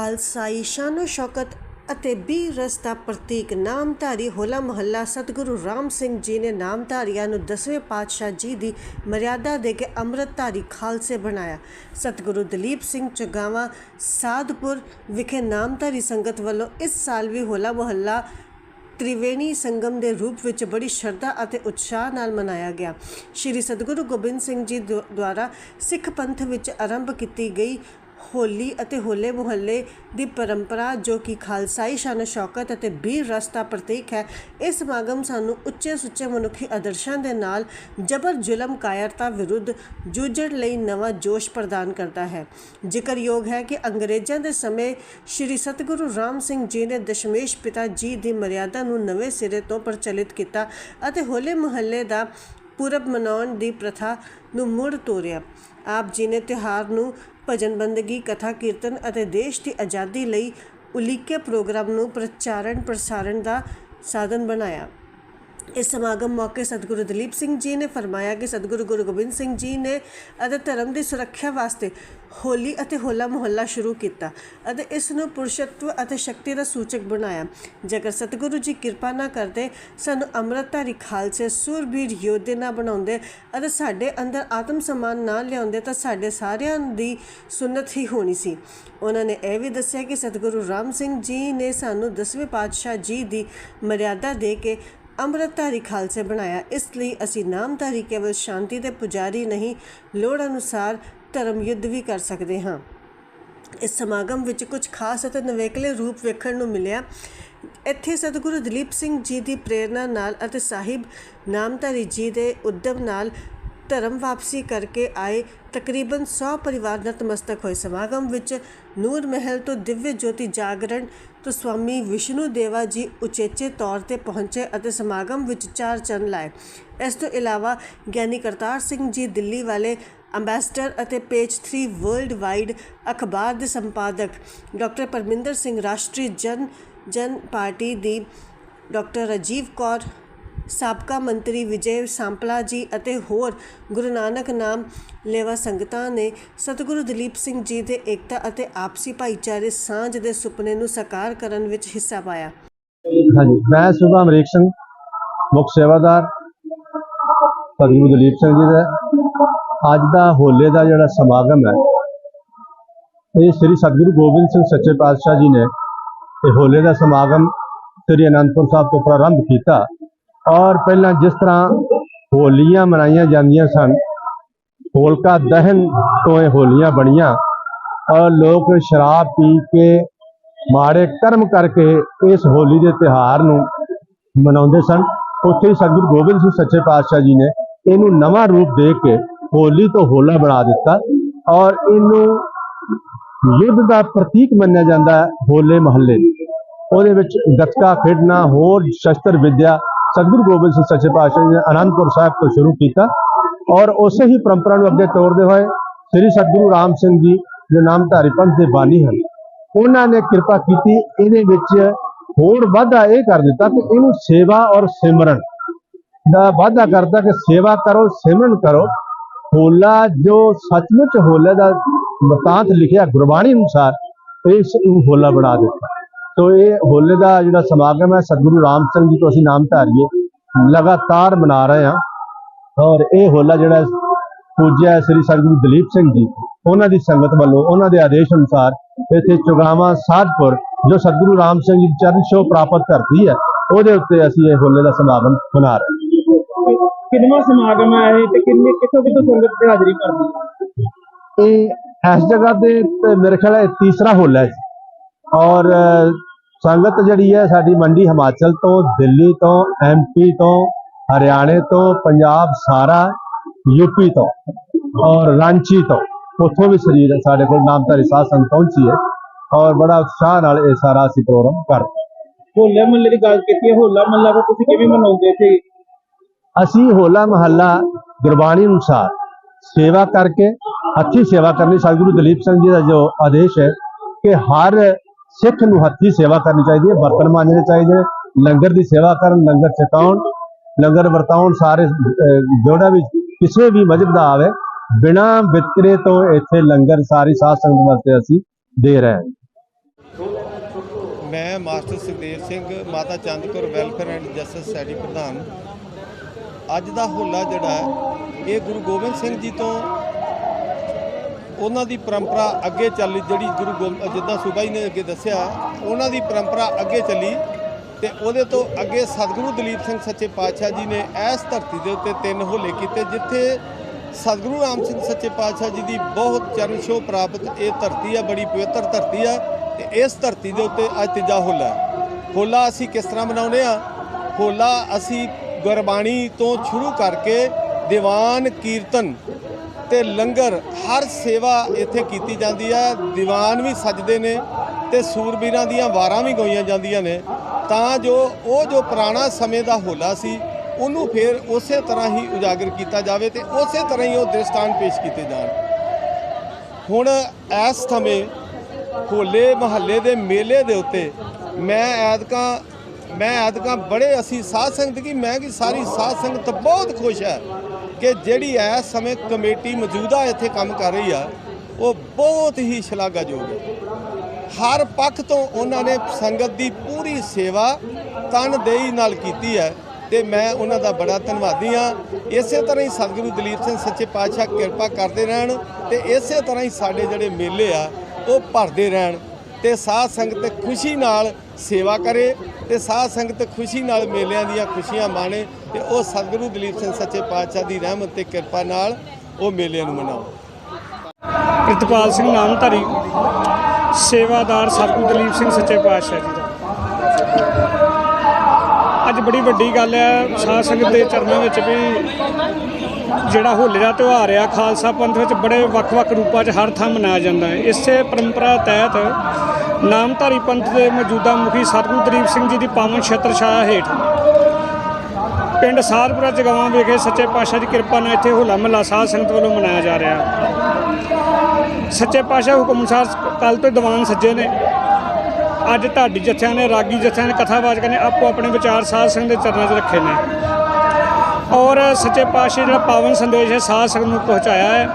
ਖਾਲਸਾਈ ਸ਼ਾਨੋ ਸ਼ੌਕਤ ਅਤੇ ਬੀ ਰਸ ਦਾ ਪ੍ਰਤੀਕ ਨਾਮਧਾਰੀ ਹੋਲਾ ਮਹੱਲਾ ਸਤਿਗੁਰੂ ਰਾਮ ਸਿੰਘ ਜੀ ਨੇ ਨਾਮਧਾਰੀਆਂ ਨੂੰ ਦਸਵੇਂ ਪਾਤਸ਼ਾਹ ਜੀ ਦੀ ਮਰਿਆਦਾ ਦੇ ਕੇ ਅੰਮ੍ਰਿਤਧਾਰੀ ਖਾਲਸੇ ਬਣਾਇਆ। ਸਤਿਗੁਰੂ ਦਲੀਪ ਸਿੰਘ ਚਗਾਵਾ, ਸਾਧਪੁਰ ਵਿਖੇ ਨਾਮਧਾਰੀ ਸੰਗਤ ਵੱਲੋਂ ਇਸ ਸਾਲ ਵੀ ਹੋਲਾ ਮਹੱਲਾ ਤ੍ਰਿਵੇਣੀ ਸੰਗਮ ਦੇ ਰੂਪ ਵਿੱਚ ਬੜੀ ਸ਼ਰਧਾ ਅਤੇ ਉਤਸ਼ਾਹ ਨਾਲ ਮਨਾਇਆ ਗਿਆ। ਸ਼੍ਰੀ ਸਤਿਗੁਰੂ ਗੋਬਿੰਦ ਸਿੰਘ ਜੀ ਦੁ- ਦੁਆਰਾ ਸਿੱਖ ਪੰਥ ਵਿੱਚ ਆਰੰਭ ਕੀਤੀ ਗਈ ਹੋਲੀ ਅਤੇ ਹੋਲੇ ਮੁਹੱਲੇ ਦੀ ਪਰੰਪਰਾ ਜੋ ਕਿ ਖਾਲਸਾਈ ਸ਼ਾਨ ਸ਼ੌਕਤ ਅਤੇ ਵੀਰ ਰਸ ਦਾ ਪ੍ਰਤੀਕ ਹੈ ਇਹ ਸਮਾਗਮ ਸਾਨੂੰ ਉੱਚੇ ਸੁੱਚੇ ਮਨੁੱਖੀ ਆਦਰਸ਼ਾਂ ਦੇ ਨਾਲ ਜਬਰ ਜ਼ੁਲਮ ਕਾਇਰਤਾ ਵਿਰੁੱਧ ਜੂਝਣ ਲਈ ਨਵਾਂ ਜੋਸ਼ ਪ੍ਰਦਾਨ ਕਰਦਾ ਹੈ। ਜ਼ਿਕਰਯੋਗ ਹੈ ਕਿ ਅੰਗਰੇਜ਼ਾਂ ਦੇ ਸਮੇਂ ਸ਼੍ਰੀ ਸਤਿਗੁਰੂ ਰਾਮ ਸਿੰਘ ਜੀ ਨੇ ਦਸ਼ਮੇਸ਼ ਪਿਤਾ ਜੀ ਦੀ ਮਰਿਆਦਾ ਨੂੰ ਨਵੇਂ ਸਿਰੇ ਤੋਂ ਪ੍ਰਚਲਿਤ ਕੀਤਾ ਅਤੇ ਹੋਲੇ ਮੁਹੱਲੇ ਦਾ ਪੁਰਬ ਮਨਾਉਣ ਦੀ ਪ੍ਰਥਾ ਨੂੰ ਮੁੜ ਤੋਰਿਆ। ਆਪ ਜੀ ਨੇ ਤਿਉਹਾਰ ਨੂੰ ਭਜਨ ਬੰਦਗੀ, ਕਥਾ ਕੀਰਤਨ ਅਤੇ ਦੇਸ਼ ਦੀ ਆਜ਼ਾਦੀ ਲਈ ਉਲੀਕੇ ਪ੍ਰੋਗਰਾਮ ਨੂੰ ਪ੍ਰਚਾਰਨ ਪ੍ਰਸਾਰਣ ਦਾ ਸਾਧਨ ਬਣਾਇਆ। ਇਸ ਸਮਾਗਮ ਮੌਕੇ ਸਤਿਗੁਰੂ ਦਲੀਪ ਸਿੰਘ ਜੀ ਨੇ ਫਰਮਾਇਆ ਕਿ ਸਤਿਗੁਰੂ ਗੁਰੂ ਗੋਬਿੰਦ ਸਿੰਘ ਜੀ ਨੇ ਅਤੇ ਧਰਮ ਦੀ ਸੁਰੱਖਿਆ ਵਾਸਤੇ ਹੋਲੀ ਅਤੇ ਹੋਲਾ ਮੁਹੱਲਾ ਸ਼ੁਰੂ ਕੀਤਾ ਅਤੇ ਇਸ ਨੂੰ ਪੁਰਸ਼ਤਵ ਅਤੇ ਸ਼ਕਤੀ ਦਾ ਸੂਚਕ ਬਣਾਇਆ। ਜੇਕਰ ਸਤਿਗੁਰੂ ਜੀ ਕਿਰਪਾ ਨਾ ਕਰਦੇ, ਸਾਨੂੰ ਅੰਮ੍ਰਿਤਧਾਰੀ ਖਾਲਸੇ ਸੂਰਬੀਰ ਯੋਧੇ ਨਾ ਬਣਾਉਂਦੇ ਅਤੇ ਸਾਡੇ ਅੰਦਰ ਆਤਮ ਸਨਮਾਨ ਨਾ ਲਿਆਉਂਦੇ ਤਾਂ ਸਾਡੇ ਸਾਰਿਆਂ ਦੀ ਸੁਨਤ ਹੀ ਹੋਣੀ ਸੀ। ਉਹਨਾਂ ਨੇ ਇਹ ਵੀ ਦੱਸਿਆ ਕਿ ਸਤਿਗੁਰੂ ਰਾਮ ਸਿੰਘ ਜੀ ਨੇ ਸਾਨੂੰ ਦਸਵੇਂ ਪਾਤਸ਼ਾਹ ਜੀ ਦੀ ਮਰਿਆਦਾ ਦੇ ਕੇ ਅੰਮ੍ਰਿਤਧਾਰੀ ਖਾਲਸੇ ਬਣਾਇਆ। ਇਸ ਲਈ ਅਸੀਂ ਨਾਮਧਾਰੀ ਕੇਵਲ ਸ਼ਾਂਤੀ ਦੇ ਪੁਜਾਰੀ ਨਹੀਂ, ਲੋੜ ਅਨੁਸਾਰ ਧਰਮ ਯੁੱਧ ਵੀ ਕਰ ਸਕਦੇ ਹਾਂ। ਇਸ ਸਮਾਗਮ ਵਿੱਚ ਕੁਝ ਖਾਸ ਅਤੇ ਨਵੇਕਲੇ ਰੂਪ ਵੇਖਣ ਨੂੰ ਮਿਲਿਆ। ਇੱਥੇ ਸਤਿਗੁਰੂ ਦਲੀਪ ਸਿੰਘ ਜੀ ਦੀ ਪ੍ਰੇਰਣਾ ਨਾਲ ਅਤੇ ਸਾਹਿਬ ਨਾਮਧਾਰੀ ਜੀ ਦੇ ਉਦਮ ਨਾਲ ਧਰਮ ਵਾਪਸੀ ਕਰਕੇ ਆਏ ਤਕਰੀਬਨ 100 ਪਰਿਵਾਰ ਨਤਮਸਤਕ ਹੋਏ। ਸਮਾਗਮ ਵਿੱਚ ਨੂਰ ਮਹਿਲ ਤੋਂ ਦਿਵਯ ਜੋਤੀ ਜਾਗਰਣ ਤੋਂ ਸਵਾਮੀ ਵਿਸ਼ਨੂੰ ਦੇਵਾ ਜੀ ਉਚੇਚੇ ਤੌਰ ਤੇ ਪਹੁੰਚੇ ਅਤੇ ਸਮਾਗਮ ਵਿੱਚ ਚਾਰ ਚੰਨ ਲਾਏ। ਇਸ ਤੋਂ ਇਲਾਵਾ ਗਿਆਨੀ ਕਰਤਾਰ ਸਿੰਘ ਜੀ ਦਿੱਲੀ ਵਾਲੇ ਅੰਬੈਸਡਰ ਅਤੇ ਪੇਜ 3 ਵਰਲਡ ਵਾਈਡ ਅਖਬਾਰ ਦੇ ਸੰਪਾਦਕ ਡਾਕਟਰ ਪਰਮਿੰਦਰ ਸਿੰਘ ਰਾਸ਼ਟਰੀ ਜਨ ਜਨ ਪਾਰਟੀ ਦੀ ਡਾਕਟਰ ਰਾਜੀਵ ਕੌਰ ਸਾਬਕਾ ਮੰਤਰੀ ਵਿਜੇ ਸਾਂਪਲਾ ਜੀ ਅਤੇ ਹੋਰ ਗੁਰੂ ਨਾਨਕ ਨਾਮ ਲੇਵਾ ਸੰਗਤਾਂ ਨੇ ਸਤਿਗੁਰੂ ਦਲੀਪ ਸਿੰਘ ਜੀ ਦੇ ਏਕਤਾ ਅਤੇ ਆਪਸੀ ਭਾਈਚਾਰੇ ਸਾਂਝ ਦੇ ਸੁਪਨੇ ਨੂੰ ਸਾਕਾਰ ਕਰਨ ਵਿੱਚ ਹਿੱਸਾ ਪਾਇਆ। ਹਾਂਜੀ, ਮੈਂ ਸੁਭਾ ਅਮਰੀਕ ਸਿੰਘ, ਮੁੱਖ ਸੇਵਾਦਾਰ ਸਤਿਗੁਰੂ ਦਲੀਪ ਸਿੰਘ ਜੀ ਦਾ। ਅੱਜ ਦਾ ਹੋਲੇ ਦਾ ਜਿਹੜਾ ਸਮਾਗਮ ਹੈ, ਇਹ ਸ੍ਰੀ ਸਤਿਗੁਰੂ ਗੋਬਿੰਦ ਸਿੰਘ ਸੱਚੇ ਪਾਤਸ਼ਾਹ ਜੀ ਨੇ ਇਹ ਹੋਲੇ ਦਾ ਸਮਾਗਮ ਸ੍ਰੀ ਅਨੰਦਪੁਰ ਸਾਹਿਬ ਤੋਂ ਪ੍ਰਾਰੰਭ ਕੀਤਾ। ਔਰ ਪਹਿਲਾਂ ਜਿਸ ਤਰ੍ਹਾਂ ਹੋਲੀਆਂ ਮਨਾਈਆਂ ਜਾਂਦੀਆਂ ਸਨ, ਹੋਲਕਾ ਦਹਨ ਤੋਂ ਇਹ ਹੋਲੀਆਂ ਬਣੀਆਂ ਔਰ ਲੋਕ ਸ਼ਰਾਬ ਪੀ ਕੇ ਮਾੜੇ ਕਰਮ ਕਰਕੇ ਇਸ ਹੋਲੀ ਦੇ ਤਿਉਹਾਰ ਨੂੰ ਮਨਾਉਂਦੇ ਸਨ। ਉੱਥੇ ਹੀ ਸਤਿਗੁਰੂ ਗੋਬਿੰਦ ਸਿੰਘ ਸੱਚੇ ਪਾਤਸ਼ਾਹ ਜੀ ਨੇ ਇਹਨੂੰ ਨਵਾਂ ਰੂਪ ਦੇ ਕੇ ਹੋਲੀ ਤੋਂ ਹੋਲਾ ਬਣਾ ਦਿੱਤਾ ਔਰ ਇਹਨੂੰ ਯੁੱਧ ਦਾ ਪ੍ਰਤੀਕ ਮੰਨਿਆ ਜਾਂਦਾ ਹੈ ਹੋਲੇ ਮਹੱਲੇ। ਉਹਦੇ ਵਿੱਚ ਗੱਤਕਾ ਖੇਡਣਾ, ਹੋਰ ਸ਼ਸਤਰ ਵਿਦਿਆ ਸਤਿਗੁਰੂ ਗੋਬਿੰਦ ਸਿੰਘ ਸੱਚੇ ਪਾਤਸ਼ਾਹ ਜੀ ਨੇ ਅਨੰਦਪੁਰ ਸਾਹਿਬ ਤੋਂ ਸ਼ੁਰੂ ਕੀਤਾ ਔਰ ਉਸੇ ਹੀ ਪਰੰਪਰਾ ਨੂੰ ਅੱਗੇ ਤੋਰਦੇ ਹੋਏ ਸ੍ਰੀ ਸਤਿਗੁਰੂ ਰਾਮ ਸਿੰਘ ਜੀ ਜੋ ਨਾਮਧਾਰੀ ਪੰਥ ਦੇ ਬਾਨੀ ਹਨ। ਉਹਨਾਂ ਨੇ ਕਿਰਪਾ ਕੀਤੀ, ਇਹਦੇ ਵਿੱਚ ਹੋਰ ਵਾਧਾ ਇਹ ਕਰ ਦਿੱਤਾ ਕਿ ਇਹਨੂੰ ਸੇਵਾ ਔਰ ਸਿਮਰਨ ਦਾ ਵਾਧਾ ਕਰਦਾ ਕਿ ਸੇਵਾ ਕਰੋ, ਸਿਮਰਨ ਕਰੋ। ਹੋਲਾ ਜੋ ਸੱਚਮੁੱਚ ਹੋਲੇ ਦਾ ਮਤਾਂਤ ਲਿਖਿਆ ਗੁਰਬਾਣੀ ਅਨੁਸਾਰ, ਇਸ ਨੂੰ ਹੋਲਾ ਬਣਾ ਦਿੱਤਾ। ਤੋ ਇਹ ਹੋਲੇ ਦਾ ਜਿਹੜਾ ਸਮਾਗਮ ਹੈ ਸਤਿਗੁਰੂ ਰਾਮ ਸਿੰਘ ਜੀ ਤੋਂ ਅਸੀਂ ਨਾਮ ਧਾਰੀਏ ਲਗਾਤਾਰ ਮਨਾ ਰਹੇ ਹਾਂ। ਔਰ ਇਹ ਹੋਲਾ ਜਿਹੜਾ ਪੂਜਿਆ ਸ੍ਰੀ ਸਤਿਗੁਰੂ ਦਲੀਪ ਸਿੰਘ ਜੀ ਉਹਨਾਂ ਦੀ ਸੰਗਤ ਵੱਲੋਂ ਉਹਨਾਂ ਦੇ ਆਦੇਸ਼ ਅਨੁਸਾਰ ਇੱਥੇ ਚੁਗਾਵਾ ਸਾਧਪੁਰ ਜੋ ਸਤਿਗੁਰੂ ਰਾਮ ਸਿੰਘ ਜੀ ਦੀ ਚਰਨ ਛੋਹ ਪ੍ਰਾਪਤ ਧਰਤੀ ਹੈ ਉਹਦੇ ਉੱਤੇ ਅਸੀਂ ਇਹ ਹੋਲੇ ਦਾ ਸਮਾਗਮ ਮਨਾ ਰਹੇ ਹਾਂ। ਕਿੰਨਵਾਂ ਸਮਾਗਮ ਹੈ ਇਹ ਤੇ ਕਿੰਨੇ ਕਿੱਥੋਂ ਕਿੱਥੋਂ ਸੰਗਤ ਤੇ ਹਾਜ਼ਰੀ ਕਰਦੀ ਹੈ? ਇਹ ਇਸ ਜਗ੍ਹਾ ਤੇ ਮੇਰੇ ਖਿਆਲ ਹੈ ਤੀਸਰਾ ਹੋਲਾ ਹੈ। ਔਰ ਸੰਗਤ ਜਿਹੜੀ ਹੈ ਸਾਡੀ ਮੰਡੀ ਹਿਮਾਚਲ ਤੋਂ ਦਿੱਲੀ ਤੋਂ ਐਮਪੀ ਤੋਂ ਹਰਿਆਣੇ ਤੋਂ ਪੰਜਾਬ ਸਾਰਾ ਯੂਪੀ ਤੋਂ ਔਰ ਰਾਂਚੀ ਤੋਂ। ਉੱਥੋਂ ਵੀ ਸਰੀਰ ਸਾਡੇ ਕੋਲ ਨਾਮਧਾਰੀ ਸਾਧ ਸੰਗਤ ਪਹੁੰਚੀ ਹੈ ਔਰ ਬੜਾ ਉਤਸ਼ਾਹ ਨਾਲ ਇਹ ਸਾਰਾ ਅਸੀਂ ਪ੍ਰੋਗਰਾਮ ਕਰ। ਹੋਲੇ ਮਹੱਲੇ ਦੀ ਗੱਲ ਕੀਤੀ ਹੈ ਹੋਲਾ ਮਹੱਲਾ ਕੋ ਤੁਸੀਂ ਕਿਵੇਂ ਮਨਾਉਂਦੇ ਸੀ ਅਸੀਂ ਹੋਲਾ ਮਹੱਲਾ ਗੁਰਬਾਣੀ ਅਨੁਸਾਰ ਸੇਵਾ ਕਰਕੇ ਹੱਥੀ ਸੇਵਾ ਕਰਨੀ। ਸਤਿਗੁਰੂ ਦਲੀਪ ਸਿੰਘ ਜੀ ਦਾ ਜੋ ਆਦੇਸ਼ ਹੈ ਕਿ ਹਰ ਸਿੱਖ ਨੂੰ ਹੱਥੀ ਸੇਵਾ ਕਰਨੀ ਚਾਹੀਦੀ ਹੈ ਬਰਤਨ ਮਾਂਜਣੇ ਚਾਹੀਦੇ ਲੰਗਰ ਦੀ ਸੇਵਾ ਕਰਨ ਲੰਗਰ ਛਕਾਉਣ ਲੰਗਰ ਵਰਤਾਉਣ ਸਾਰੇ ਅਹ, ਵੀ ਕਿਸੇ ਵੀ ਮਜਬ ਦਾ ਆਵੇ ਬਿਨਾ ਵਿਤਕਰੇ ਤੋਂ ਇੱਥੇ ਲੰਗਰ ਸਾਰੀ ਸਾਧ ਸੰਗਤ ਵਾਸਤੇ ਅਸੀਂ ਦੇ ਰਹੇ ਹਾਂ। ਮੈਂ master Sukhdev Singh Mata Chandkaur welfare and justice society ਪ੍ਰਧਾਨ। ਅੱਜ ਦਾ ਹੋਲਾ ਜਿਹੜਾ ਹੈ ਇਹ ਗੁਰੂ ਗੋਬਿੰਦ ਸਿੰਘ ਜੀ ਤੋਂ ਉਹਨਾਂ ਦੀ ਪਰੰਪਰਾ ਅੱਗੇ ਚੱਲੀ, ਜਿਹੜੀ ਗੁਰੂ ਗੋਬਿੰਦ ਜਿੱਦਾਂ ਸੂਬਾ ਜੀ ਨੇ ਅੱਗੇ ਦੱਸਿਆ, ਉਹਨਾਂ ਦੀ ਪਰੰਪਰਾ ਅੱਗੇ ਚੱਲੀ ਤੇ ਉਹਦੇ ਤੋਂ ਅੱਗੇ ਸਤਿਗੁਰੂ ਦਲੀਪ ਸਿੰਘ ਸੱਚੇ ਪਾਤਸ਼ਾਹ ਜੀ ਨੇ ਇਸ ਧਰਤੀ ਦੇ ਉੱਤੇ ਤਿੰਨ ਹੋਲੇ ਕੀਤੇ, ਜਿੱਥੇ ਸਤਿਗੁਰੂ ਰਾਮ ਸਿੰਘ ਸੱਚੇ ਪਾਤਸ਼ਾਹ ਜੀ ਦੀ ਬਹੁਤ ਚਰਨ ਛੋਹ ਪ੍ਰਾਪਤ, ਇਹ ਧਰਤੀ ਆ, ਬੜੀ ਪਵਿੱਤਰ ਧਰਤੀ ਆ ਤੇ ਇਸ ਧਰਤੀ ਦੇ ਉੱਤੇ ਅੱਜ ਤੀਜਾ ਹੋਲਾ ਹੋਲਾ ਅਸੀਂ ਕਿਸ ਤਰ੍ਹਾਂ ਮਨਾਉਂਦੇ ਆ ਹੋਲਾ ਅਸੀਂ ਗੁਰਬਾਣੀ ਤੋਂ ਸ਼ੁਰੂ ਕਰਕੇ ਦੀਵਾਨ ਕੀਰਤਨ ਤੇ ਲੰਗਰ ਹਰ ਸੇਵਾ ਇੱਥੇ ਕੀਤੀ ਜਾਂਦੀ ਹੈ। ਦੀਵਾਨ ਵੀ ਸਜਦੇ ਨੇ ਤੇ ਸੂਰਬੀਰਾਂ ਦੀਆਂ ਵਾਰਾਂ ਵੀ ਗਾਈਆਂ ਜਾਂਦੀਆਂ ਨੇ। ਤਾਂ ਜੋ ਉਹ ਜੋ ਪੁਰਾਣਾ ਸਮੇਂ ਦਾ ਹੋਲਾ ਸੀ, ਉਹਨੂੰ ਫਿਰ ਉਸੇ ਤਰ੍ਹਾਂ ਹੀ ਉਜਾਗਰ ਕੀਤਾ ਜਾਵੇ ਤੇ ਉਸੇ ਤਰ੍ਹਾਂ ਹੀ ਉਹ ਦ੍ਰਿਸ਼ਟਾਂਤ ਪੇਸ਼ ਕੀਤੇ ਜਾਣ। ਹੁਣ ਇਸ ਸਮੇਂ ਹੋਲੇ ਮਹੱਲੇ ਦੇ ਮੇਲੇ ਦੇ ਉੱਤੇ ਮੈਂ ਐਤਕਾਂ ਮੈਂ ਐਤਕਾਂ ਬੜੇ ਅਸੀਂ ਸਾਧ ਸੰਗਤ ਕੀ, ਮੈਂ ਕਿ ਸਾਰੀ ਸਾਧ ਸੰਗਤ ਬਹੁਤ ਖੁਸ਼ ਹੈ। ਕਿ ਜਿਹੜੀ ਇਸ ਸਮੇਂ ਕਮੇਟੀ ਮੌਜੂਦਾ ਇੱਥੇ ਕੰਮ ਕਰ ਰਹੀ ਆ, ਉਹ ਬਹੁਤ ਹੀ ਸ਼ਲਾਘਾਯੋਗ ਹੈ। ਹਰ ਪੱਖ ਤੋਂ ਉਹਨਾਂ ਨੇ ਸੰਗਤ ਦੀ ਪੂਰੀ ਸੇਵਾ ਤਨਦੇਹੀ ਨਾਲ ਕੀਤੀ ਹੈ ਤੇ ਮੈਂ ਉਹਨਾਂ ਦਾ ਬੜਾ ਧੰਨਵਾਦੀ ਹਾਂ। ਇਸੇ ਤਰ੍ਹਾਂ ਹੀ ਸਤਿਗੁਰੂ ਦਲੀਪ ਸਿੰਘ ਸੱਚੇ ਪਾਤਸ਼ਾਹ ਕਿਰਪਾ ਕਰਦੇ ਰਹਿਣ ਤੇ ਇਸੇ ਤਰ੍ਹਾਂ ਹੀ ਸਾਡੇ ਜਿਹੜੇ ਮੇਲੇ ਆ, ਉਹ ਭਰਦੇ ਰਹਿਣ ਤੇ ਸਾਧ ਸੰਗਤ ਖੁਸ਼ੀ ਨਾਲ ਸੇਵਾ ਕਰੇ ਤੇ ਸਾਧ ਸੰਗਤ ਖੁਸ਼ੀ ਨਾਲ ਮੇਲਿਆਂ ਦੀਆਂ ਖੁਸ਼ੀਆਂ ਮਾਣੇ ਤੇ ਉਹ ਸਤਿਗੁਰੂ ਦਲੀਪ ਸਿੰਘ ਸੱਚੇ ਪਾਤਸ਼ਾਹ ਦੀ ਰਹਿਮਤ ਤੇ ਕਿਰਪਾ ਨਾਲ ਉਹ ਮੇਲਿਆਂ ਨੂੰ ਮਨਾਓ। ਪ੍ਰਿਤਪਾਲ ਸਿੰਘ ਨਾਮਧਾਰੀ, ਸੇਵਾਦਾਰ ਸਤਿਗੁਰੂ ਦਲੀਪ ਸਿੰਘ ਸੱਚੇ ਪਾਤਸ਼ਾਹ ਜੀ ਦਾ। ਅੱਜ ਬੜੀ ਵੱਡੀ ਗੱਲ ਹੈ, ਸਾਧ ਸੰਗਤ ਦੇ ਚਰਨਾਂ ਵਿੱਚ ਵੀ ਜਿਹੜਾ ਹੋਲੇ ਦਾ ਤਿਉਹਾਰ ਆ, ਖਾਲਸਾ ਪੰਥ ਵਿੱਚ ਬੜੇ ਵੱਖ-ਵੱਖ ਰੂਪਾਂ 'ਚ ਹਰ ਥਾਂ ਮਨਾਇਆ ਜਾਂਦਾ ਹੈ। ਇਸੇ ਪਰੰਪਰਾ ਤਹਿਤ ਨਾਮਧਾਰੀ ਪੰਥ ਦੇ ਮੌਜੂਦਾ ਮੁਖੀ ਸਤਿਗੁਰੂ ਦਲੀਪ ਸਿੰਘ ਜੀ ਦੀ ਪਾਵਨ ਛਤਰ ਛਾਇਆ ਹੇਠ। ਪਿੰਡ ਸਾਧਪੁਰਾ ਜਗਾਵਾਂ ਵਿਖੇ ਸੱਚੇ ਪਾਤਸ਼ਾਹ ਦੀ ਕਿਰਪਾ ਨਾਲ ਇੱਥੇ ਹੋਲਾ ਮਹੱਲਾ ਸਾਧ ਸੰਗਤ ਵੱਲੋਂ ਮਨਾਇਆ ਜਾ ਰਿਹਾ। ਸੱਚੇ ਪਾਤਸ਼ਾਹ ਹੁਕਮ ਅਨੁਸਾਰ ਕੱਲ ਤੋਂ ਦੀਵਾਨ ਸੱਜੇ ਨੇ। ਅੱਜ ਢਾਡੀ ਜੱਥਿਆਂ ਨੇ, ਰਾਗੀ ਜਥਿਆਂ ਨੇ, ਕਥਾਵਾਚਕਾਂ ਨੇ ਆਪੋ ਆਪਣੇ ਵਿਚਾਰ ਸਾਧ ਸੰਗਤ ਦੇ ਚਰਨਾਂ 'ਚ ਰੱਖੇ ਨੇ। ਔਰ ਸੱਚੇ ਪਾਤਸ਼ਾਹ ਜਿਹੜਾ ਪਾਵਨ ਸੰਦੇਸ਼ ਹੈ, ਸਾਧ ਸੰਗਤ ਨੂੰ ਪਹੁੰਚਾਇਆ ਹੈ।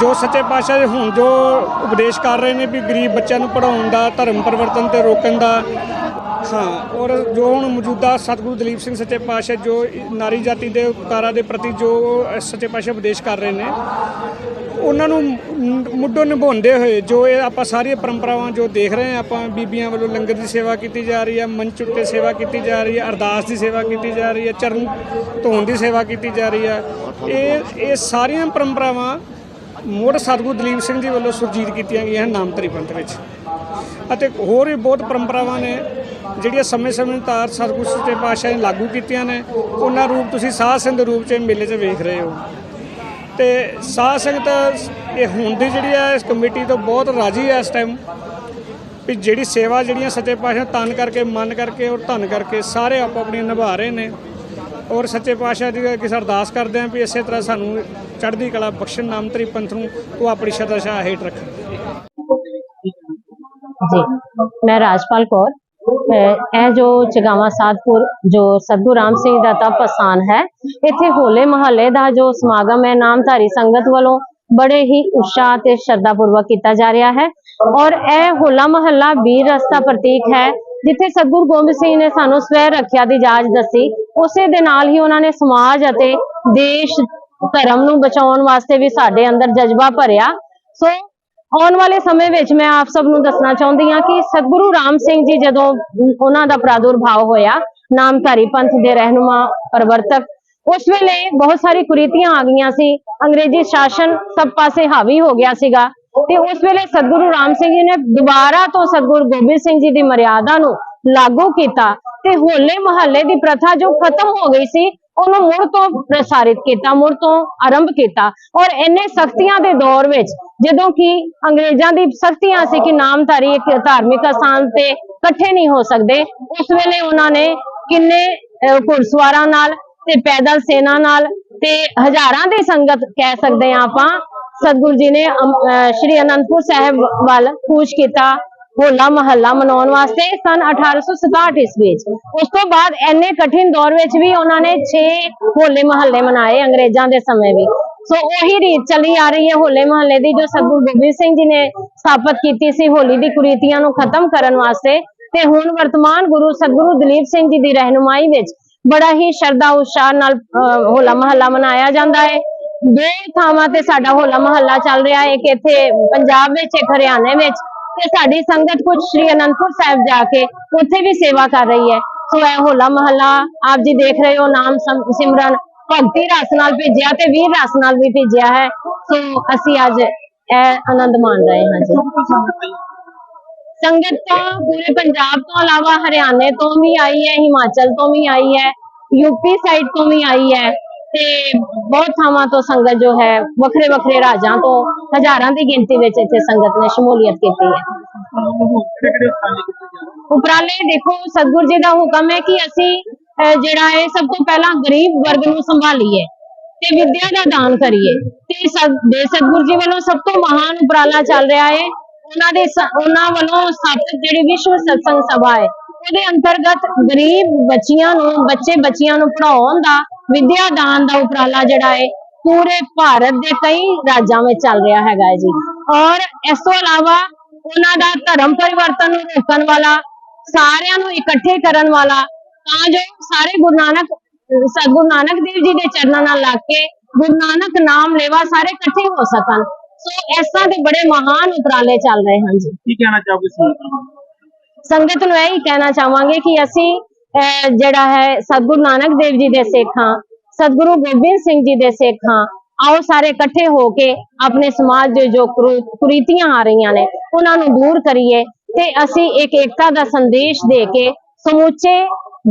ਜੋ ਸੱਚੇ ਪਾਤਸ਼ਾਹ ਦੇ ਹੁਣ ਜੋ ਉਪਦੇਸ਼ ਕਰ ਰਹੇ ਨੇ ਵੀ ਗਰੀਬ ਬੱਚਿਆਂ ਨੂੰ ਪੜਾਉਣ ਦਾ, ਧਰਮ ਪਰਿਵਰਤਨ ਤੇ ਰੋਕਣ ਦਾ। ਹਾਂ, ਔਰ ਜੋ ਹੁਣ ਮੌਜੂਦਾ ਸਤਿਗੁਰੂ ਦਲੀਪ ਸਿੰਘ ਸੱਚੇ ਪਾਤਸ਼ਾਹ ਜੋ ਨਾਰੀ ਜਾਤੀ ਦੇ ਉਪਕਾਰਾਂ ਦੇ ਪ੍ਰਤੀ ਜੋ ਸੱਚੇ ਪਾਤਸ਼ਾਹ ਉਪਦੇਸ਼ ਕਰ ਰਹੇ ਨੇ, ਉਹਨਾਂ ਨੂੰ ਮੁ- ਮੁੱਢੋਂ ਨਿਭਾਉਂਦੇ ਹੋਏ ਜੋ ਇਹ ਆਪਾਂ ਸਾਰੀਆਂ ਪਰੰਪਰਾਵਾਂ ਜੋ ਦੇਖ ਰਹੇ ਹਾਂ, ਆਪਾਂ ਬੀਬੀਆਂ ਵੱਲੋਂ ਲੰਗਰ ਦੀ ਸੇਵਾ ਕੀਤੀ ਜਾ ਰਹੀ ਹੈ ਮੰਚ ਉੱਤੇ ਸੇਵਾ ਕੀਤੀ ਜਾ ਰਹੀ ਹੈ ਅਰਦਾਸ ਦੀ ਸੇਵਾ ਕੀਤੀ ਜਾ ਰਹੀ ਹੈ ਚਰਨ ਧੋਣ ਦੀ ਸੇਵਾ ਕੀਤੀ ਜਾ ਰਹੀ ਹੈ ਇਹ ਇਹ ਸਾਰੀਆਂ ਪਰੰਪਰਾਵਾਂ ਮੁੜ ਸਤਿਗੁਰੂ ਦਲੀਪ ਸਿੰਘ ਜੀ ਵੱਲੋਂ ਸੁਰਜੀਤ ਕੀਤੀਆਂ ਗਈਆਂ ਹਨ ਨਾਮਧਾਰੀ ਪੰਥ ਵਿੱਚ। ਅਤੇ ਹੋਰ ਵੀ ਬਹੁਤ ਪਰੰਪਰਾਵਾਂ ਨੇ, ਜਿਹੜੀਆਂ ਸਮੇਂ-ਸਮੇਂ ਤਾਰ ਸਤਿਗੁਰੂ ਸੱਚੇ ਪਾਤਸ਼ਾਹ ਨੇ ਲਾਗੂ ਕੀਤੀਆਂ ਨੇ। ਉਹਨਾਂ ਰੂਪ ਤੁਸੀਂ ਸਾਧ ਸੰਗਤ ਦੇ ਰੂਪ 'ਚ ਮੇਲੇ 'ਚ ਵੇਖ ਰਹੇ ਹੋ। ਤੇ ਸਾਧ ਸੰਗਤ ਇਹ ਹੁਣ ਦੀ ਜਿਹੜੀ ਹੈ ਇਸ ਕਮੇਟੀ ਤੋਂ ਬਹੁਤ ਰਾਜੀ ਹੈ ਇਸ ਟਾਈਮ ਵੀ ਜਿਹੜੀ ਸੇਵਾ ਜਿਹੜੀਆਂ ਸੱਚੇ ਪਾਤਸ਼ਾਹ ਤਨ ਕਰਕੇ, ਮਨ ਕਰਕੇ ਔਰ ਧਨ ਕਰਕੇ ਸਾਰੇ ਆਪੋ ਆਪਣੀਆਂ ਨਿਭਾ ਰਹੇ ਨੇ। ਔਰ ਸੱਚੇ ਪਾਤਸ਼ਾਹ ਦੀ ਅੱਗੇ ਅਰਦਾਸ ਕਰਦੇ ਹਾਂ ਵੀ ਇਸੇ ਤਰ੍ਹਾਂ ਸਾਨੂੰ ਚੜ੍ਹਦੀ ਕਲਾ ਬਖਸ਼ਣ ਨਾਮਤਰੀ ਪੰਥ ਨੂੰ ਉਹ ਆਪਣੀ ਸ਼ਰਧਾ ਹੇਠ ਰੱਖਣ। ਜੀ ਮੈਂ ਰਾਜਪਾਲ ਕੌਰ। ਇਹ ਜੋ ਚਗਾਵਾ ਸਾਧਪੁਰ, ਜੋ ਸਤਿਗੁਰੂ ਰਾਮ ਸਿੰਘ ਦਾ ਤਪ ਅਸਥਾਨ ਹੈ, ਇੱਥੇ ਹੋਲੇ ਮਹੱਲੇ ਦਾ ਜੋ ਸਮਾਗਮ ਹੈ, ਨਾਮਧਾਰੀ ਸੰਗਤ ਵੱਲੋਂ ਬੜੇ ਹੀ ਉਤਸ਼ਾਹ ਤੇ ਸ਼ਰਧਾ ਪੂਰਵਕ ਕੀਤਾ ਜਾ ਰਿਹਾ ਹੈ। ਔਰ ਇਹ ਹੋਲਾ ਮਹੱਲਾ ਵੀਰ ਰਸਤਾ ਪ੍ਰਤੀਕ ਹੈ, ਜਿੱਥੇ ਸਤਿਗੁਰੂ ਗੋਬਿੰਦ ਸਿੰਘ ਨੇ ਸਾਨੂੰ ਸਵੈ ਰੱਖਿਆ ਦੀ ਜਾਚ ਦੱਸੀ। ਉਸੇ ਦੇ ਨਾਲ ਹੀ ਉਹਨਾਂ ਨੇ ਸਮਾਜ ਅਤੇ ਦੇਸ਼ ਧਰਮ ਨੂੰ ਬਚਾਉਣ ਵਾਸਤੇ ਵੀ ਸਾਡੇ ਅੰਦਰ ਜਜ਼ਬਾ ਭਰਿਆ। ਸੋ, ਆਉਣ ਵਾਲੇ ਸਮੇਂ ਵਿੱਚ ਮੈਂ ਆਪ ਸਭ ਨੂੰ ਦੱਸਣਾ ਚਾਹੁੰਦੀ ਹਾਂ ਕਿ ਸਤਿਗੁਰੂ ਰਾਮ ਸਿੰਘ ਜੀ ਜਦੋਂ ਉਹਨਾਂ ਦਾ ਪ੍ਰਾਦੁਰਭਾਵ ਹੋਇਆ, ਨਾਮਧਾਰੀ ਪੰਥ ਦੇ ਰਹਿਨੁਮਾ ਪ੍ਰਵਰਤਕ ਉਸ ਵੇਲੇ ਬਹੁਤ ਸਾਰੀ ਕੁਰੀਤੀਆਂ ਆ ਗਈਆਂ ਸੀ। ਅੰਗਰੇਜ਼ੀ ਸ਼ਾਸਨ ਸਭ ਪਾਸੇ ਹਾਵੀ ਹੋ ਗਿਆ ਸੀਗਾ। ਤੇ ਉਸ ਵੇਲੇ ਸਤਿਗੁਰੂ ਰਾਮ ਸਿੰਘ ਜੀ ਨੇ ਦੁਬਾਰਾ ਤੋਂ ਸਤਿਗੁਰੂ ਗੋਬਿੰਦ ਸਿੰਘ ਜੀ ਦੀ ਮਰਿਆਦਾ ਨੂੰ ਲਾਗੂ ਕੀਤਾ ਤੇ ਹੋਲੇ ਮਹੱਲੇ ਦੀ ਪ੍ਰਥਾ ਜੋ ਖਤਮ ਹੋ ਗਈ ਸੀ ਉਹਨੂੰ ਮੁੜ ਤੋਂ ਪ੍ਰਸਾਰਿਤ ਕੀਤਾ ਮੁੜ ਤੋਂ ਆਰੰਭ ਕੀਤਾ। ਔਰ ਇੰਨੇ ਸਖਤੀਆਂ ਦੇ ਦੌਰ ਵਿੱਚ ਜਦੋਂ ਕਿ ਅੰਗਰੇਜ਼ਾਂ ਦੀ ਸਖਤੀਆਂ ਸੀ ਕਿ ਨਾਮਧਾਰੀ ਇੱਕ ਧਾਰਮਿਕ ਅਸਥਾਨ ਤੇ ਇਕੱਠੇ ਨਹੀਂ ਹੋ ਸਕਦੇ ਉਸ ਵੇਲੇ ਉਹਨਾਂ ਨੇ ਕਿੰਨੇ ਅਹ, ਘੁੜਸਵਾਰਾਂ ਨਾਲ ਤੇ ਪੈਦਲ ਸੈਨਾ ਨਾਲ ਤੇ ਹਜ਼ਾਰਾਂ ਦੀ ਸੰਗਤ ਕਹਿ ਸਕਦੇ ਹਾਂ ਆਪਾਂ, ਸਤਿਗੁਰੂ ਜੀ ਨੇ ਸ਼੍ਰੀ ਅਨੰਦਪੁਰ ਸਾਹਿਬ ਵੱਲ ਕੂਚ ਕੀਤਾ ਹੋਲਾ ਮਹੱਲਾ ਮਨਾਉਣ ਵਾਸਤੇ ਸਨ 1867 ਈਸਵੀ ਵਿੱਚ ਉਸ ਤੋਂ ਬਾਅਦ ਐਨੇ ਕਠਿਨ ਦੌਰ ਵਿੱਚ ਵੀ ਉਹਨਾਂ ਨੇ 6 ਹੋਲੇ ਮਹੱਲੇ ਮਨਾਏ ਅੰਗਰੇਜ਼ਾਂ ਦੇ ਸਮੇਂ ਵੀ। ਸੋ ਉਹੀ ਰੀਤ ਚੱਲੀ ਆ ਰਹੀ ਹੈ ਹੋਲੇ ਮਹੱਲੇ ਦੀ, ਜੋ ਸਤਿਗੁਰੂ ਗੋਬਿੰਦ ਸਿੰਘ ਜੀ ਨੇ ਸਥਾਪਿਤ ਕੀਤੀ ਸੀ ਹੋਲੀ ਦੀ ਕੁਰੀਤੀਆਂ ਨੂੰ ਖਤਮ ਕਰਨ ਵਾਸਤੇ। ਤੇ ਹੁਣ ਵਰਤਮਾਨ ਗੁਰੂ ਸਤਿਗੁਰੂ ਦਲੀਪ ਸਿੰਘ ਜੀ ਦੀ ਰਹਿਨੁਮਾਈ ਵਿੱਚ ਬੜਾ ਹੀ ਸ਼ਰਧਾ ਉਤਸ਼ਾਹ ਨਾਲ ਹੋਲਾ ਮਹੱਲਾ ਮਨਾਇਆ ਜਾਂਦਾ ਹੈ। ਦੋ ਥਾਵਾਂ ਤੇ ਸਾਡਾ ਹੋਲਾ ਮਹੱਲਾ ਚੱਲ ਰਿਹਾ ਹੈ, ਇੱਕ ਇੱਥੇ ਪੰਜਾਬ ਵਿੱਚ, ਇੱਕ ਹਰਿਆਣੇ ਵਿੱਚ। ਤੇ ਸਾਡੀ ਸੰਗਤ ਕੁਝ ਸ਼੍ਰੀ ਅਨੰਦਪੁਰ ਸਾਹਿਬ ਜਾ ਕੇ ਉੱਥੇ ਵੀ ਸੇਵਾ ਕਰ ਰਹੀ ਹੈ। ਸੋ ਇਹ ਹੋਲਾ ਮਹੱਲਾ ਆਪ ਜੀ ਦੇਖ ਰਹੇ ਹੋ, ਨਾਮ ਸਿਮਰਨ ਭਗਤੀ ਰਸ ਨਾਲ ਭੇਜਿਆ ਤੇ ਵੀਰ ਰਸ ਨਾਲ ਵੀ ਭੇਜਿਆ ਹੈ। ਸੋ ਅਸੀਂ ਅੱਜ ਇਹ ਆਨੰਦ ਮਾਣ ਰਹੇ ਹਾਂ ਜੀ। ਸੰਗਤ ਤਾਂ ਪੂਰੇ ਪੰਜਾਬ ਤੋਂ ਇਲਾਵਾ ਹਰਿਆਣੇ ਤੋਂ ਵੀ ਆਈ ਹੈ, ਹਿਮਾਚਲ ਤੋਂ ਵੀ ਆਈ ਹੈ ਯੂਪੀ ਸਾਈਡ ਤੋਂ ਵੀ ਆਈ ਹੈ ਤੇ ਬਹੁਤ ਥਾਵਾਂ ਤੋਂ ਸੰਗਤ ਜੋ ਹੈ ਵੱਖਰੇ ਵੱਖਰੇ ਰਾਜਾਂ ਤੋਂ ਹਜ਼ਾਰਾਂ ਦੀ ਗਿਣਤੀ ਵਿੱਚ ਇੱਥੇ ਸੰਗਤ ਨੇ ਸ਼ਮੂਲੀਅਤ ਕੀਤੀ ਹੈ। ਉਪਰਾਲੇ ਦੇਖੋ, ਸਤਿਗੁਰੂ ਜੀ ਦਾ ਹੁਕਮ ਹੈ ਕਿ ਅਸੀਂ ਜਿਹੜਾ ਹੈ ਸਭ ਤੋਂ ਪਹਿਲਾਂ ਗਰੀਬ ਵਰਗ ਨੂੰ ਸੰਭਾਲੀਏ ਤੇ ਵਿਦਿਆ ਦਾ ਦਾਨ ਕਰੀਏ ਤੇ ਸਤ- ਦੇ ਸਤਿਗੁਰੂ ਜੀ ਵੱਲੋਂ ਸਭ ਤੋਂ ਮਹਾਨ ਉਪਰਾਲਾ ਚੱਲ ਰਿਹਾ ਹੈ ਉਹਨਾਂ ਦੇ ਉਹਨਾਂ ਵੱਲੋਂ ਸਥਾਪਿਤ ਜਿਹੜੀ ਵਿਸ਼ਵ ਸਤਸੰਗ ਸਭਾ ਹੈ, ਉਹਦੇ ਅੰਤਰਗਤ ਗਰੀਬ ਬੱਚੀਆਂ ਨੂੰ, ਬੱਚੇ ਬੱਚੀਆਂ ਨੂੰ ਪੜਾਉਣ ਦਾ, ਵਿਦਿਆ ਦਾਨ ਦਾ ਉਪਰਾਲਾ ਜਿਹੜਾ ਹੈ, ਪੂਰੇ ਭਾਰਤ ਦੇ ਕਈ ਰਾਜਾਂ ਵਿੱਚ ਚੱਲ ਰਿਹਾ ਹੈਗਾ ਜੀ। ਔਰ ਇਸ ਤੋਂ ਇਲਾਵਾ ਉਹਨਾਂ ਦਾ ਧਰਮ ਪਰਿਵਰਤਨ ਨੂੰ ਰੋਕਣ ਵਾਲਾ, ਸਾਰਿਆਂ ਨੂੰ ਇਕੱਠੇ ਕਰਨ ਵਾਲਾ, ਤਾਂ ਜੋ ਸਾਰੇ ਗੁਰੂ ਨਾਨਕ, ਸਤਿਗੁਰੂ ਨਾਨਕ ਦੇਵ ਜੀ ਦੇ ਚਰਨਾਂ ਨਾਲ ਲੱਗ ਕੇ ਗੁਰੂ ਨਾਨਕ ਨਾਮ ਲੈਵਾ ਸਾਰੇ ਇਕੱਠੇ ਹੋ ਸਕਣ। ਸੋ ਇਸ ਤਰ੍ਹਾਂ ਦੇ ਬੜੇ ਮਹਾਨ ਉਪਰਾਲੇ ਚੱਲ ਰਹੇ ਹਨ ਜੀ। ਕੀ ਕਹਿਣਾ ਚਾਹੋਗੇ ਸੰਗਤ ਨੂੰ? ਸੰਗਤ ਨੂੰ ਇਹ ਹੀ ਕਹਿਣਾ ਚਾਹਾਂਗੇ ਕਿ ਅਸੀਂ ਅਹ, ਜਿਹੜਾ ਹੈ ਸਤਿਗੁਰੂ ਨਾਨਕ ਦੇਵ ਜੀ ਦੇ ਸਿੱਖ ਹਾਂ ਸਤਿਗੁਰੂ ਗੋਬਿੰਦ ਸਿੰਘ ਜੀ ਦੇ ਸਿੱਖ ਹਾਂ ਆਓ ਸਾਰੇ ਇਕੱਠੇ ਹੋ ਕੇ ਆਪਣੇ ਸਮਾਜ ਦੇ ਜੋ ਕੁਰੂ- ਕੁਰੀਤੀਆਂ ਆ ਰਹੀਆਂ ਨੇ ਉਹਨਾਂ ਨੂੰ ਦੂਰ ਕਰੀਏ ਤੇ ਅਸੀਂ ਇੱਕ ਏਕਤਾ ਦਾ ਸੰਦੇਸ਼ ਦੇ ਕੇ ਸਮੁੱਚੇ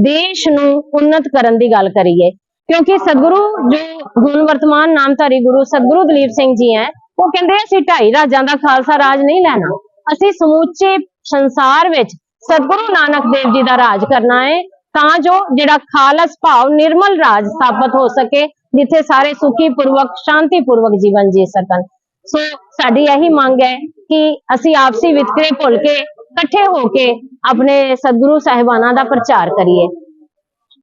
ਦੇਸ਼ ਨੂੰ ਉન્નਤ ਕਰਨ ਦੀ ਗੱਲ ਕਰੀਏ। ਕਿਉਂਕਿ ਸਤਿਗੁਰੂ ਜੋ ਹੁਣ ਵਰਤਮਾਨ ਨਾਮਧਾਰੀ ਗੁਰੂ ਸਤਿਗੁਰੂ ਦਲੀਪ ਸਿੰਘ ਜੀ ਹੈ ਉਹ ਕਹਿੰਦੇ ਅਸੀਂ ਢਾਈ ਰਾਜਾਂ ਦਾ ਖਾਲਸਾ ਰਾਜ ਨਹੀਂ ਲੈਣਾ। ਅਸੀਂ ਸਮੁੱਚੇ ਸੰਸਾਰ ਵਿੱਚ ਸਤਿਗੁਰੂ ਨਾਨਕ ਦੇਵ ਜੀ ਦਾ ਰਾਜ ਕਰਨਾ ਹੈ ਤਾਂ ਜੋ ਜਿਹੜਾ ਖਾਲਸ ਭਾਵ ਨਿਰਮਲ ਰਾਜ ਸਥਾਪਿਤ ਹੋ ਸਕੇ, ਜਿੱਥੇ ਸਾਰੇ ਸੁਖੀ ਪੂਰਵਕ ਸ਼ਾਂਤੀ ਪੂਰਵਕ ਜੀਵਨ ਜੀ ਸਕਣ। ਸੋ ਸਾਡੀ ਇਹੀ ਮੰਗ ਹੈ ਕਿ ਅਸੀਂ ਆਪਸੀ ਵਿਤਕਰੇ ਭੁੱਲ ਕੇ, ਇਕੱਠੇ ਹੋ ਕੇ ਆਪਣੇ ਸਤਿਗੁਰੂ ਸਾਹਿਬਾਨਾਂ ਦਾ ਪ੍ਰਚਾਰ ਕਰੀਏ।